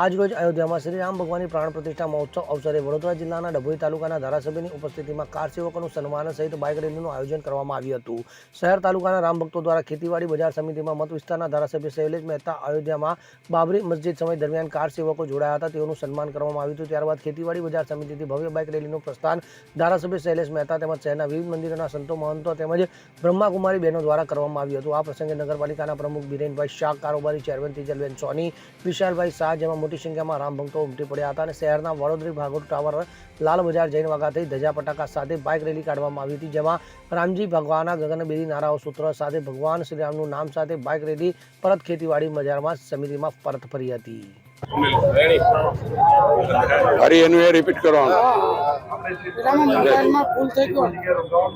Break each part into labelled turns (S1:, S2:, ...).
S1: આજરોજ અયોધ્યામાં શ્રી રામ ભગવાનની પ્રાણ પ્રતિષ્ઠા મહોત્સવ અવસરે વડોદરા જિલ્લાના ડભોઈ તાલુકાના ધારાસભ્યની ઉપસ્થિતિમાં કાર સેવકોનું સન્માન સહિત બાઇક રેલીનું આયોજન કરવામાં આવ્યું હતું. શહેર તાલુકાના રામ ભક્તો દ્વારા ખેતીવાડી બજાર સમિતિમાં મત વિસ્તારના ધારાસભ્ય શૈલેષ મહેતા અયોધ્યામાં બાબરી મસ્જિદ સમય દરમિયાન કાર સેવકો જોડાયા હતા. તેઓનું સન્માન કરવામાં આવ્યું હતું. ત્યારબાદ ખેતીવાડી બજાર સમિતિથી ભવ્ય બાઇક રેલીનું પ્રસ્થાન ધારાસભ્ય શૈલેષ મહેતા તેમજ શહેરના વિવિધ મંદિરોના સંતો, મહંતો તેમજ બ્રહ્માકુમારી બહેનો દ્વારા કરવામાં આવ્યું હતું. આ પ્રસંગે નગરપાલિકાના પ્રમુખ બિરેનભાઈ શાહ, કારોબારી ચેરમેન તેજલબેન સોની, વિશાલભાઈ શાહ જેમાં મોટી સંખ્યામાં રામ ઉમટી પડ્યા હતા અને શહેરના વડોદરી ભાગોળ ટાવર લાલ બજાર જૈન વાગા ધજા પટાકા સાથે બાઇક રેલી કાઢવામાં આવી હતી, જેમાં રામજી ભગવાનના ગગનબેરી નારાઓ સૂત્ર સાથે ભગવાન શ્રીરામનું નામ સાથે બાઇક રેલી પરત ખેતીવાડી બજારમાં સમિતિમાં પરત ફરી હતી.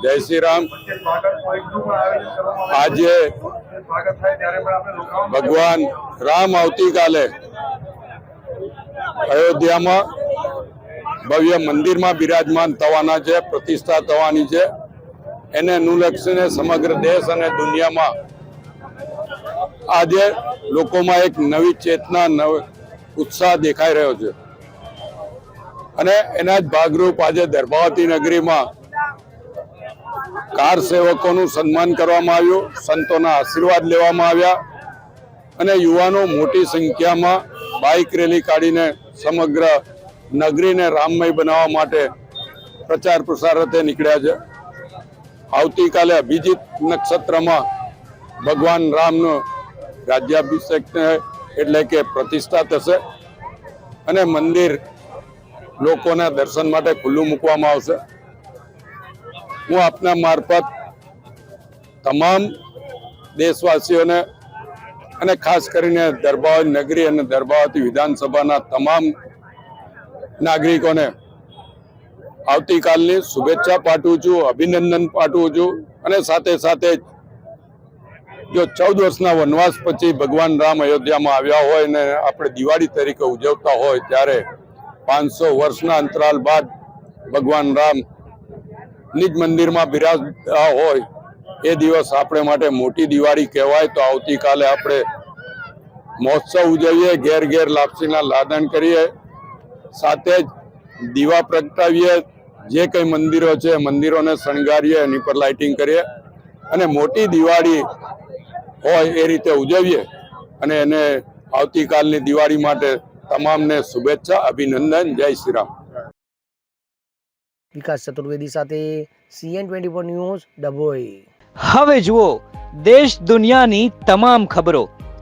S2: જય શ્રી રામ આજે ભગવાન રામ આવતીકાલે અયોધ્યામાં ભવ્ય મંદિરમાં બિરાજમાન થવાના છે, પ્રતિષ્ઠા થવાની છે. એને અનુલક્ષીને સમગ્ર દેશ અને દુનિયામાં આજે લોકોમાં એક નવી ચેતના, નવ, ઉત્સાહ દેખાઈ રહ્યો છે. અને એના જ ભાગરૂપ આજે દર્ભાવતી નગરીમાં કાર સેવકોનું સન્માન કરવામાં આવ્યું, સંતોના આશીર્વાદ લેવામાં આવ્યા અને યુવાનો મોટી સંખ્યામાં બાઇક રેલી કાઢીને સમગ્ર નગરીને રામમય બનાવવા માટે પ્રચાર પ્રસાર અર્થે નીકળ્યા છે. આવતીકાલે અભિજીત નક્ષત્રમાં ભગવાન રામનો રાજ્યાભિષેક એટલે કે પ્રતિષ્ઠા થશે અને મંદિર લોકોના દર્શન માટે ખુલ્લું મૂકવામાં આવશે. હું આપના મારફત તમામ દેશવાસીઓને અને ખાસ કરીને દરબાવતી નગરી અને દરબાવતી વિધાનસભાના તમામ નાગરિકોને આવતીકાલની શુભેચ્છા પાઠવું છું, અભિનંદન પાઠવું છું અને સાથે સાથે જો ચૌદ વર્ષના વનવાસ પછી ભગવાન રામ અયોધ્યામાં આવ્યા હોય ને આપણે દિવાળી તરીકે ઉજવતા હોય ત્યારે પાંચસો વર્ષના અંતરાલ બાદ ભગવાન રામ નિજ મંદિરમાં બિરાજતા હોય, એ દિવસ આપણે માટે મોટી દિવાળી કહેવાય. તો આવતીકાલે આપણે મહોત્સવ ઉજવીએ ઘેર ઘેર લાપસીના લાદન કરીએ. સાથે જ દીવા પ્રગટાવીએ. જે કંઈ મંદિરો છે મંદિરોને શણગારીએ એની પર લાઇટિંગ કરીએ. અને મોટી દિવાળી હોય એ રીતે ઉજવીએ. અને એને આવતીકાલની દિવાળી માટે તમામને શુભેચ્છા અભિનંદન. જય શ્રી રામ.
S1: વિકાસ ચતુર્વેદી સાથે CN twenty four news Dabhoi.
S3: હવે જુઓ દેશ દુનિયાની તમામ ખબરો.